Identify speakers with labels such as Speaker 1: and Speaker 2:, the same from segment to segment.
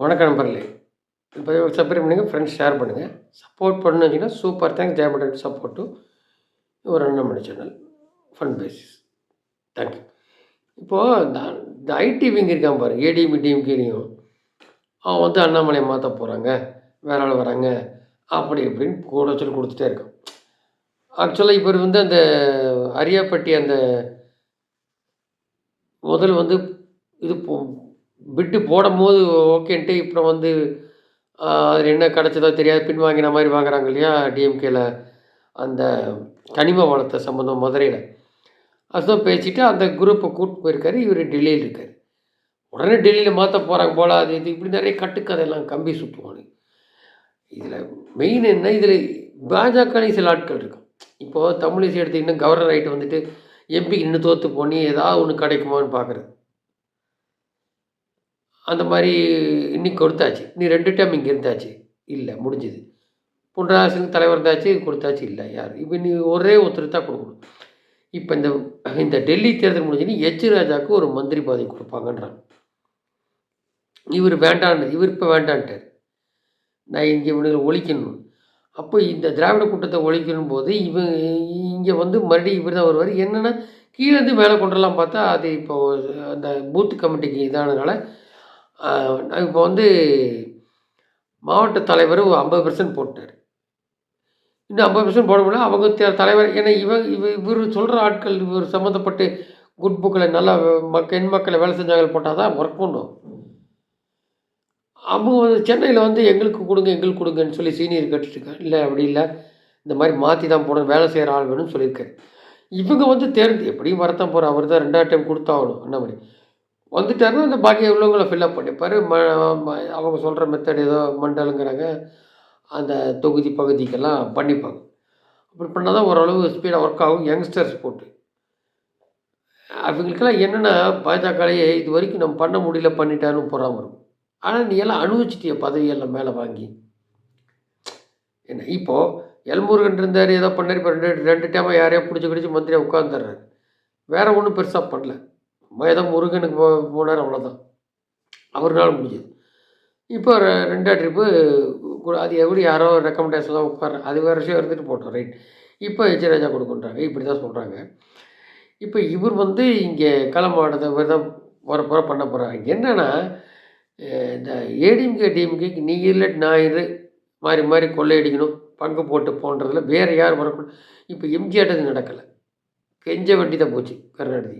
Speaker 1: வணக்கம் நண்பர்களே. இப்போ சப்ஸ்கிரைப் பண்ணுங்கள் ஃப்ரெண்ட்ஸ் ஷேர் பண்ணுங்கள் சப்போர்ட் பண்ணு வச்சிங்கன்னா சூப்பர் தேங்க்ஸ் ஜெயமட்டன் சப்போர்ட்டு ஒரு அண்ணாமணி channel fun basis thank you இப்போது இந்த இந்த ஐடி விங் இருக்கான் பாரு ஏடிஎம் டிஎம்கேலையும் அவன் வந்து அண்ணாமலையை மாற்ற போகிறாங்க வேற ஆள் வராங்க அப்படி இப்படின்னு கூட சொல்லி கொடுத்துட்டே இருக்கான். ஆக்சுவலாக இவர் வந்து அந்த அரியாப்பட்டி அந்த முதல் வந்து இது போ பிட்டு போடும்போது ஓகேன்ட்டு இப்போ வந்து அதில் என்ன கிடச்சதோ தெரியாது. பின் வாங்கின மாதிரி வாங்குறாங்க இல்லையா டிஎம்கேல அந்த கனிம வளத்தை சம்மந்தம் மதுரையில். அதுதான் பேசிட்டு அந்த குரூப்பை கூப்பிட்டு போயிருக்காரு. இவர் டெல்லியில் இருக்கார். உடனே டெல்லியில் மாற்ற போகிறாங்க போல. அது இது இப்படி நிறைய கட்டுக்கதையெல்லாம் கம்பி சுற்றுவாங்க இதில் மெயின் என்ன இதில் பாஜகலையும் சில ஆட்கள் இருக்கும் இப்போது தமிழிசை எடுத்திங்கன்னா கவர்னர் ஆகிட்டு வந்துட்டு எம்பிக்கு நின்று தோற்று போனி ஏதாவது ஒன்று கிடைக்குமான்னு பார்க்குறது அந்த மாதிரி இன்னைக்கு கொடுத்தாச்சு. நீ ரெண்டு டைம் இங்கே இருந்தாச்சு. இல்லை முடிஞ்சுது. புண்டராசனுக்கு தலைவர் இருந்தாச்சு கொடுத்தாச்சு. இல்லை யார்? இப்போ நீ ஒரே ஒருத்தர் தான் கொடுக்கணும். இப்போ இந்த இந்த டெல்லி தேர்தல் முடிஞ்சுன்னு எச் ராஜாவுக்கு ஒரு மந்திரி பதவி கொடுப்பாங்கன்றாங்க. இவர் வேண்டான்னு இவர் இப்போ வேண்டான்ட்டார். நான் இங்கே இவனுங்களை ஒழிக்கணும். அப்போ இந்த திராவிட கூட்டத்தை ஒழிக்கணும் போது இவன் இங்கே வந்து மறுபடியும் இவர் தான் வருவார். என்னென்னா கீழேருந்து மேலே கொண்டுலாம் பார்த்தா அது இப்போ அந்த பூத் கமிட்டிக்கு இதானதுனால இப்போ வந்து மாவட்ட தலைவர் ஐம்பது பர்சன்ட் போட்டார். இன்னும் ஐம்பது பர்சன்ட் போட முடியல. அவங்க தலைவர் ஏன்னா இவன் இவ இவர் சொல்கிற ஆட்கள் இவர் சம்மந்தப்பட்டு குட் புக்கில் நல்லா மக்க எண் மக்களை வேலை செஞ்சாங்க போட்டால் தான் ஒர்க் பண்ணும். அவங்க வந்து சென்னையில் வந்து எங்களுக்கு கொடுங்க எங்களுக்கு கொடுங்கன்னு சொல்லி சீனியர் கேட்டுட்ருக்காங்க இல்லை அப்படி இல்லை. இந்த மாதிரி மாற்றி தான் போடணும் வேலை செய்கிற ஆள் வேணும்னு சொல்லியிருக்காரு. இவங்க வந்து தேர்ந்து எப்படியும் வரத்தான் போகிற அவர் தான் ரெண்டாவது டைம் கொடுத்தாகணும். என்ன மாதிரி? வந்துட்டாருன்னா அந்த பாக்கி உள்ளவங்களை ஃபில்அப் பண்ணிப்பார். ம அவங்க சொல்கிற மெத்தட் ஏதோ மண்டலுங்கிறாங்க. அந்த தொகுதி பகுதிக்கெல்லாம் பண்ணிப்பாங்க. அப்படி பண்ணால் தான் ஓரளவு ஸ்பீடாக ஒர்க் ஆகும். யங்ஸ்டர்ஸ் போட்டு. அவங்களுக்கெல்லாம் என்னென்னா பாஜகலையே இது வரைக்கும் நம்ம பண்ண முடியல பண்ணிட்டான்னு பொறாம இருக்கும். ஆனால் நீ எல்லாம் அனுபவிச்சிட்டிய பதவியெல்லாம் மேலே வாங்கி. என்ன இப்போது எல்முருகன் இருந்தார் ஏதோ பண்ணார் இப்போ ரெண்டு ரெண்டு டைமாக யாரையோ பிடிச்சி பிடிச்சி மந்திரியாக உட்காந்துடுறாரு வேறு ஒன்றும் பெருசாக பண்ணல. ஏதோ முருகனுக்கு போ போனார் அவ்வளோதான் அவர்னால முடிஞ்சது. இப்போ ரெ- ரெண்டா ட்ரிப்பு அது எப்படி யாரோ ரெக்கமெண்டேஷன் தான் உட்கார அது வேறு விஷயம் இருந்துட்டு போட்டோம் ரைட் இப்போ எச்ராஜா கொடுக்குன்றாங்க இப்படி தான் சொல்கிறாங்க இப்போ இவர் வந்து இங்கே களமாடுறத இவர் தான் போகிற போகிற பண்ண போகிறாங்க என்னென்னா இந்த ஏடிஎம்கே டிஎம்கேக்கு நீ இல்லை நான் இரு மாறி மாறி கொள்ளையடிக்கணும் பங்கு போட்டு போன்றதில் வேறு யார் வரக்கூடாது. இப்போ எம்ஜிஆர் நடக்கலை. கெஞ்ச வண்டி தான் போச்சு கருணாநிதி.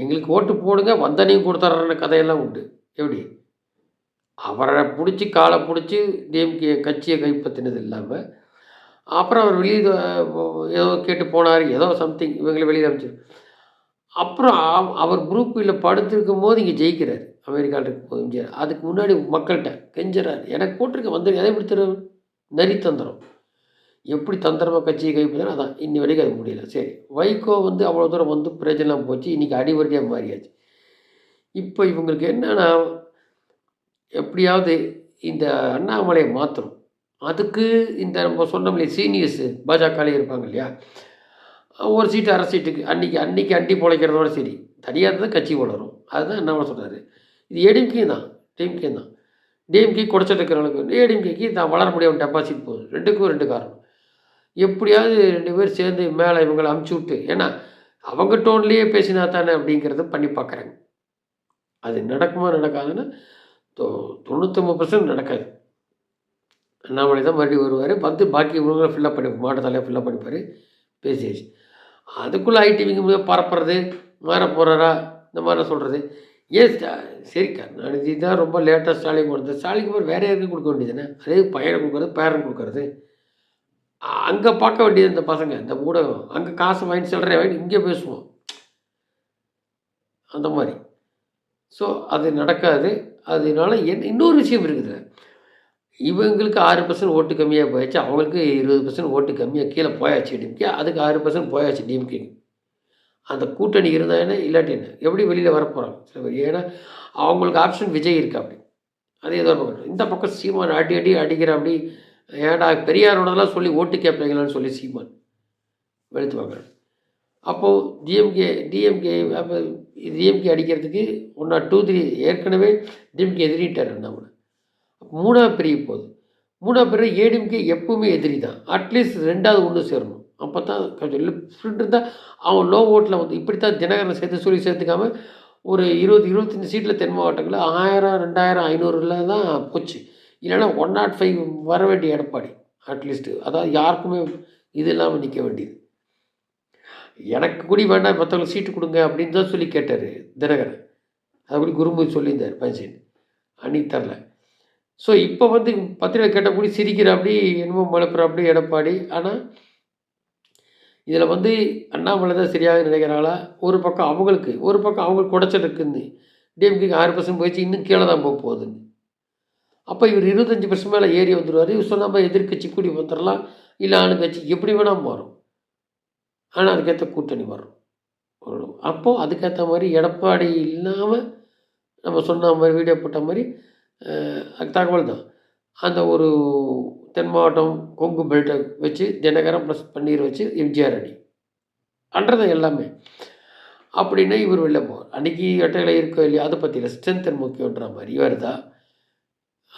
Speaker 1: எங்களுக்கு ஓட்டு போடுங்க வந்தனையும் கொடுத்துட்ற கதையெல்லாம் உண்டு. எப்படி? அவரை பிடிச்சி காலை பிடிச்சி டிஎம்கே கட்சியை கைப்பற்றினது இல்லாமல் அப்புறம் அவர் வெளியே ஏதோ கேட்டு போனார் ஏதோ சம்திங் இவங்களை வெளியில் அமைச்சிரு அப்புறம் அவர் அவர் குரூப்பில் படுத்திருக்கும் போது இங்கே ஜெயிக்கிறார். அமெரிக்காவில் இருக்கும் போது எம்ஜிஆர் அதுக்கு முன்னாடி மக்கள்கிட்ட கெஞ்சுறாரு. எனக்கு போட்டிருக்க வந்து எதை எப்படி நரி தந்திரம் எப்படி தந்திரமாக கட்சியை கைப்பற்றினா அதான் இன்னி வரைக்கும் அது முடியல. சரி வைகோ வந்து அவ்வளோ தூரம் வந்து பிரயோஜனம் போச்சு இன்றைக்கி அடிவருடியாக மாறியாச்சு. இப்போ இவங்களுக்கு என்னென்னா எப்படியாவது இந்த அண்ணாமலையை மாற்றணும் அதுக்கு இந்த நம்ம சொன்னோம்லையே சீனியர்ஸு பாஜகலே இருப்பாங்க இல்லையா? ஒரு சீட்டு அரை சீட்டுக்கு அன்றைக்கி அன்றைக்கி அண்டி பிழைக்கிறதோட சரி தனியாக தான் கட்சி வளரும். அதுதான் அண்ணாமலை சொல்கிறாரு இது ஏடிஎம்கே தான் டிஎம்கே தான். டிஎம்கே குறைச்சிட்டு இருக்கிறவங்களுக்கு ஏடிஎம்கேக்கு தான் வளர முடியாமல் டெபாசிட் போகுது. ரெண்டுக்கும் ரெண்டு காரணம். எப்படியாவது ரெண்டு பேர் சேர்ந்து மேலே இவங்களை அமுச்சு விட்டு ஏன்னா அவங்க டோன்லேயே பேசினா தானே அப்படிங்கிறத பண்ணி பார்க்குறாங்க. அது நடக்குமா நடக்காதுன்னா தொ தொண்ணூத்தொம்பது பர்சன்ட் நடக்காது. அண்ணாமலை தான் மறுபடியும் வருவார் வந்து பாக்கி இவங்களை ஃபில்லப் பண்ணி மாவட்டத்தாலே ஃபில்லப் பண்ணிப்பார் பேசியாச்சு. அதுக்குள்ளே ஐடிவிங்க பரப்புறது மாற போகிறாரா இந்த மாதிரிலாம் சொல்கிறது ஏன் சரிக்கா சரி கருணாநிதி தான் ரொம்ப லேட்டாக ஸ்டாலின் கொடுத்தது ஸ்டாலின் குமார் வேறு யாருக்கும் கொடுக்க வேண்டியதுன்னு அதே பையனை கொடுக்குறது பேரன் கொடுக்கறது. அங்கே பார்க்க வேண்டியது இந்த பசங்க இந்த ஊடகம். அங்கே காசு வாங்கி சில்லறை வாங்கி இங்கே பேசுவோம். அந்த மாதிரி. ஸோ அது நடக்காது. அதனால என் இன்னொரு விஷயம் இருக்குது. இவங்களுக்கு ஆறு பர்சன்ட் ஓட்டு கம்மியாக போயாச்சு அவங்களுக்கு இருபது பர்சன்ட் ஓட்டு கம்மியாக கீழே போயாச்சு டிஎம்கே அதுக்கு ஆறு பர்சன்ட் போயாச்சு டிஎம்கே அந்த கூட்டணி இருந்தா என்ன இல்லாட்டி என்ன? எப்படி வெளியில் வரப்போகிறாங்க சில பேர். ஏன்னா அவங்களுக்கு ஆப்ஷன் விஜய் இருக்கா அப்படி. அதே தான் இந்த பக்கம் சீமான் அடி அடி அடிக்கிற அப்படி. ஏடா பெரியாரோடதெல்லாம் சொல்லி ஓட்டு கேட்பீங்களான்னு சொல்லி சீமான் வெளுத்து வாங்குறாரு அப்போது டிஎம்கே டிஎம்கே அப்போ டிஎம்கே அடிக்கிறதுக்கு ஒன் ஆர் டூ த்ரீ ஏற்கனவே டிஎம்கே எதிரிட்டார் நம்மளை மூணாக பிரிய போகுது. மூணாவது பிறகு ஏடிஎம்கே எப்பவுமே எதிரி தான். அட்லீஸ்ட் ரெண்டாவது ஒன்று சேரணும். அப்போ தான் கொஞ்சம் லிஃப்ட் இருந்தால் அவன் லோ ஓட்டில் வந்து இப்படி தான் தினகரனை சேர்த்து சொல்லி சேர்த்துக்காம ஒரு இருபது இருபத்தஞ்சி சீட்டில் தென் மாவட்டங்களில் ஆயிரம் ரெண்டாயிரம் ஐநூறுல தான் போச்சு. இல்லைன்னா ஒன் நாட் ஃபைவ் வர வேண்டிய எடப்பாடி அட்லீஸ்ட்டு அதாவது யாருக்குமே இது இல்லாமல் நிற்க வேண்டியது. எனக்கு கூட வேண்டாம் மற்றவங்களுக்கு சீட்டு கொடுங்க அப்படின்னு தான் சொல்லி கேட்டார் தினகரன். அது கூட குருமூர்த்தி சொல்லியிருந்தார் பஞ்சன் அன்னைக்கு தரல. ஸோ இப்போ வந்து பத்திரிகை கேட்டபடி சிரிக்கிற அப்படி என்னமோ மலப்புற அப்படி எடப்பாடி. ஆனால் இதில் வந்து அண்ணாமலை தான் சரியாக நினைக்கிறாங்களா? ஒரு பக்கம் அவங்களுக்கு ஒரு பக்கம் அவங்களுக்கு குடைச்சல் இருக்குன்னு. டிஎம்கேக்கு ஆறு பர்சன்ட் போயிடுச்சு இன்னும் கீழே தான் போக போகுதுன்னு. அப்போ இவர் இருபத்தஞ்சி பர்சன்ட் மேலே ஏறி வந்துடுவார் இவர் சொன்னால் எதிர்கட்சி கூடி வந்துடலாம் இல்லை ஆளுங்கட்சி எப்படி வேணால் மாறும். ஆனால் அதுக்கேற்ற கூட்டணி வரும் அப்போது அதுக்கேற்ற மாதிரி எடப்பாடி இல்லாமல் நம்ம சொன்ன மாதிரி வீடியோ போட்ட மாதிரி தகவல் தான். அந்த ஒரு தென் மாவட்டம் கொங்கு பெல்ட்டை வச்சு தினகரம் ப்ளஸ் பன்னீர் வச்சு எம்ஜிஆர் அணி. அன்றதை எல்லாமே. அப்படின்னா இவர் வெளில போவார். அன்றைக்கி எட்டையில் இருக்கோ இல்லையா அதை பற்றியில் ஸ்ட்ரென்த் முக்கியன்ற மாதிரி. இவர் தான்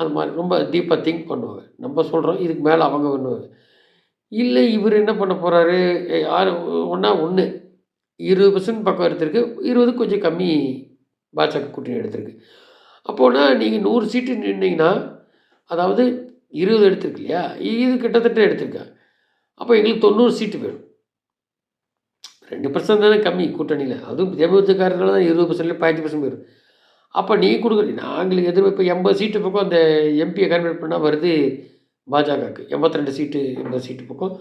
Speaker 1: அது மாதிரி ரொம்ப டீப்பாக திங்க் பண்ணுவாங்க. நம்ம சொல்கிறோம் இதுக்கு மேலே அவங்க பண்ணுவாங்க. இல்லை இவர் என்ன பண்ண போகிறாரு ஆறு ஒன்றா ஒன்று இருபது பர்சன்ட் பக்கம் எடுத்திருக்கு. இருபது கொஞ்சம் கம்மி பாஜக கூட்டணி எடுத்திருக்கு. அப்போனா நீங்கள் நூறு சீட்டு நின்னீங்கன்னா அதாவது இருபது எடுத்திருக்கு இல்லையா? இது கிட்டத்தட்ட எடுத்திருக்கேன் அப்போ எங்களுக்கு தொண்ணூறு சீட்டு வேணும். ரெண்டு பர்சன்ட் தானே கம்மி கூட்டணியில். அதுவும் தேமுதிகாரர்கள் தான் இருபது பர்சன்ட்லேயே பதினஞ்சு பர்சன்ட் வரும் அப்போ நீ கொடுக்குறீ நாங்களுக்கு எதிர்ப்பு இப்போ எண்பது சீட்டு பக்கம் அந்த எம்பியை கன்வெர்ட் பண்ணால் வருது பாஜகவுக்கு. எண்பத்தி ரெண்டு சீட்டு எண்பது சீட்டு பக்கம்.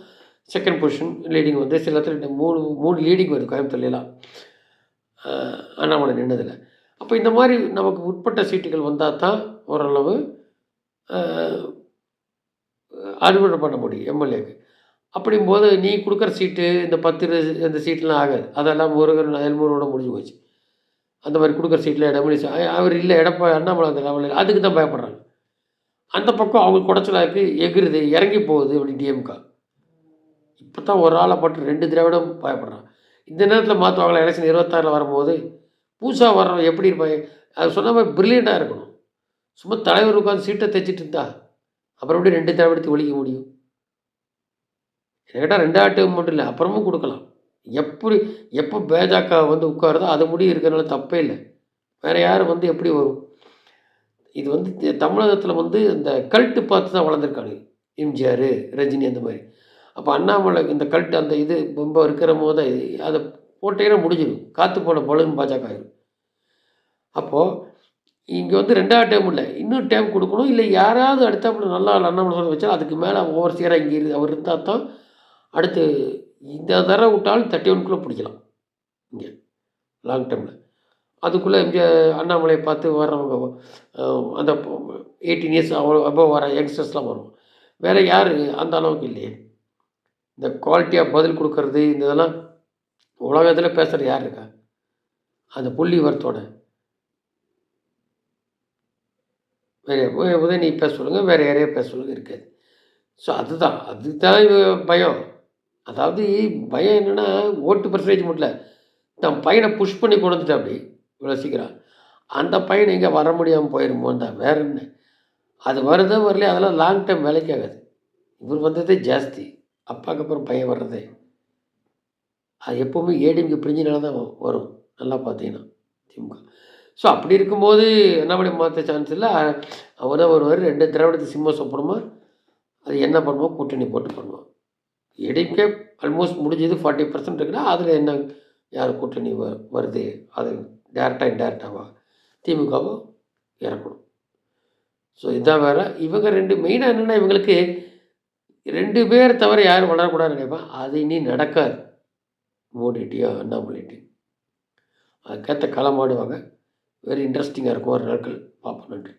Speaker 1: செகண்ட் பொசிஷன் லீடிங் வந்து சில இடத்துல மூணு மூணு லீடிங் வருது கோயம்புத்தூர்லாம் அண்ணாமலை நின்னதில். அப்போ இந்த மாதிரி நமக்கு உட்பட்ட சீட்டுகள் வந்தால் தான் ஓரளவு அறுவடை பண்ண முடியும் எம்எல்ஏக்கு. அப்படிங்கும்போது நீ கொடுக்குற சீட்டு இந்த பத்து இந்த சீட்லாம் ஆகாது. அதெல்லாம் முருகன் எல்முருகோட முடிஞ்சு போச்சு. அந்த மாதிரி கொடுக்குற சீட்டில் இடமணி அவர் இல்லை எடப்பா அண்ணாமலை அந்த லெவலில் அதுக்கு தான் பயப்படுறாங்க. அந்த பக்கம் அவங்க குடைச்சலாக்கு எகிருது இறங்கி போகுது அப்படி டிஎம்கா இப்போ தான் ஒரு ஆளை பட்டு ரெண்டு திராவிடம் பயப்படுறான் இந்த நேரத்தில் மாற்றுவாங்களா எலெக்ஷன் இருபத்தாறில் வரும்போது புதுசாக வர்றவன் எப்படி இருப்பாங்க அது சொன்ன மாதிரி ப்ரில்லியண்ட்டாக இருக்கணும். சும்மா தலைவர் உட்காந்து சீட்டை தைச்சிட்டு இருந்தா அப்புறம் எப்படி ரெண்டு திராவிடத்தை ஒழிக்க முடியும்? கேட்டால் ரெண்டு டேர்ம் மட்டும் இல்லை அப்புறமும் கொடுக்கலாம். எப்படி எப்போ பாஜக வந்து உட்காருதோ அது முடிவு இருக்கிறனால தப்பே இல்லை. வேறு யார் வந்து எப்படி வரும்? இது வந்து தமிழகத்தில் வந்து இந்த கல்ட்டு பார்த்து தான் வளர்ந்துருக்காங்க. எம்ஜிஆர் ரஜினி அந்த மாதிரி. அப்போ அண்ணாமலை இந்த கல்ட்டு அந்த இது ரொம்ப இருக்கிற போது அதை போட்டேன்னா முடிஞ்சிடும். காற்று போன பலன் பாஜக அப்போது இங்கே வந்து ரெண்டாவது டைம் இல்லை. இன்னொரு டைம் கொடுக்கணும். இல்லை யாராவது அடுத்தாப்புல நல்லா அண்ணாமலை சொல்ல வச்சா அதுக்கு மேலே ஓவர் சீராக இங்கே இரு அவர் இருந்தால் தான் அடுத்து இந்த தடவை விட்டாலும் தேர்ட்டி ஒன்குள்ளே பிடிக்கலாம். இங்கே லாங் டைமில் அதுக்குள்ளே இங்கே அண்ணாமலையை பார்த்து வர்றவங்க அந்த எயிட்டீன் இயர்ஸ் அவ்வளோ அபோவ் வர யங்ஸ்டர்ஸ்லாம் வரும் வேறு யார்? அந்த அளவுக்கு இல்லையே. இந்த குவாலிட்டியாக பதில் கொடுக்கறது இந்த இதெல்லாம் உலகத்தில் பேசுகிற யார் இருக்கா? அந்த புள்ளி வரத்தோட. வேறு உதயநிதி பேச சொல்லுங்கள் வேறு யாரையா பேச சொல்லுங்கள் இருக்காது. ஸோ அதுதான் அதுதான் பயம். அதாவது பயம் என்னென்னா ஓட்டு பர்சன்டேஜ் மட்டும் தன் பையனை புஷ் பண்ணி கொண்டு வந்துட்டா அப்படி. இவ்வளோ சீக்கிரம். அந்த பையன் இங்கே வர முடியாமல் போயிருமோன்னு தான் வேறு என்ன? அது வருதோ வரலையே அதெல்லாம் லாங் டைம் வேலைக்கு ஆகாது. இவர் வந்ததே ஜாஸ்தி. அப்பாவுக்கு அப்புறம் பையன் வர்றதே. அது எப்போவுமே ஏடிஎம்கே பிரிஞ்சினால தான் வரும். நல்லா பார்த்தீங்கன்னா திமுக. ஸோ அப்படி இருக்கும்போது என்ன பண்ணி மாற்ற சான்ஸ் இல்லை? அவர் தான் வருவார். ரெண்டு திராவிடத்து சிம்ம சொப்பனமாக அது என்ன பண்ணுவோம் கூட்டணி போட்டு பண்ணுவோம் ஏடிஎம்கே ஆல்மோஸ்ட் முடிஞ்சது ஃபார்ட்டி பர்சன்ட் இருக்குன்னா அதில் என்ன யார் கூட்டணி வ வருது அது டேரெக்டாக இன்டேரக்டாவா திமுகவோ இறக்கணும். ஸோ இதான் வேறு. இவங்க ரெண்டு மெயினாக என்னென்னா இவங்களுக்கு ரெண்டு பேர் தவிர யாரும் வளரக்கூடாதுன்னு நினைப்பேன் அது இனி நடக்காது. மோடிட்டியோ அண்ணாமலைட்டியும் அதுக்கேற்ற களமாடுவாங்க வெரி இன்ட்ரெஸ்டிங்காக இருக்கும். ஒரு நாட்கள். பார்ப்போம். நன்றி.